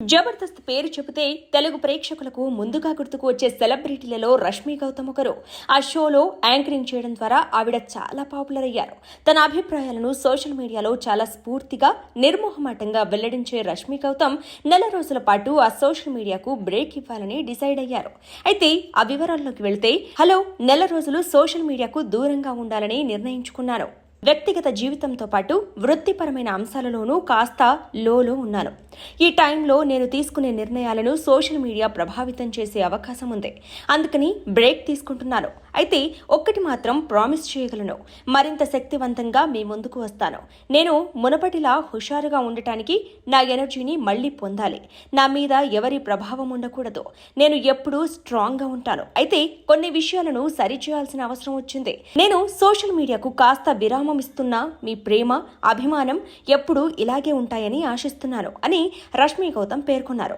జబర్దస్త్ పేరు చెబితే తెలుగు ప్రేక్షకులకు ముందుగా గుర్తుకు వచ్చే సెలబ్రిటీలలో రష్మి గౌతమ్ ఒకరు. ఆ షోలో యాంకరింగ్ చేయడం ద్వారా ఆవిడ చాలా పాపులర్ అయ్యారు. తన అభిప్రాయాలను సోషల్ మీడియాలో చాలా స్ఫూర్తిగా నిర్మోహమాటంగా వెల్లడించే రష్మి గౌతమ్ నెల రోజుల పాటు ఆ సోషల్ మీడియాకు బ్రేక్ ఇవ్వాలని డిసైడ్ అయ్యారు. అయితే ఆ వివరాల్లోకి వెళ్తే హలో నెల రోజులు సోషల్ మీడియాకు దూరంగా ఉండాలని నిర్ణయించుకున్నాను వ్యక్తిగత జీవితంతో పాటు వృత్తిపరమైన అంశాలలోనూ కాస్త లోలో ఉన్నాను ఈ టైంలో నేను తీసుకునే నిర్ణయాలను సోషల్ మీడియా ప్రభావితం చేసే అవకాశం ఉంది. అందుకని బ్రేక్ తీసుకుంటున్నాను. అయితే ఒక్కటి మాత్రం ప్రామిస్ చేయగలను. మరింత శక్తివంతంగా మీ ముందుకు వస్తాను. నేను మునపటిలా హుషారుగా ఉండటానికి నా ఎనర్జీని మళ్ళీ పొందాలి. నా మీద ఎవరి ప్రభావం ఉండకూడదు. నేను ఎప్పుడూ స్ట్రాంగ్గా ఉంటాను. అయితే కొన్ని విషయాలను సరిచేయాల్సిన అవసరం వచ్చింది. నేను సోషల్ మీడియాకు కాస్త విరామం ఇస్తున్నా. మీ ప్రేమ అభిమానం ఎప్పుడూ ఇలాగే ఉంటాయని ఆశిస్తున్నాను అని రష్మి గౌతమ్ పేర్కొన్నారు.